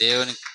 దేవునికి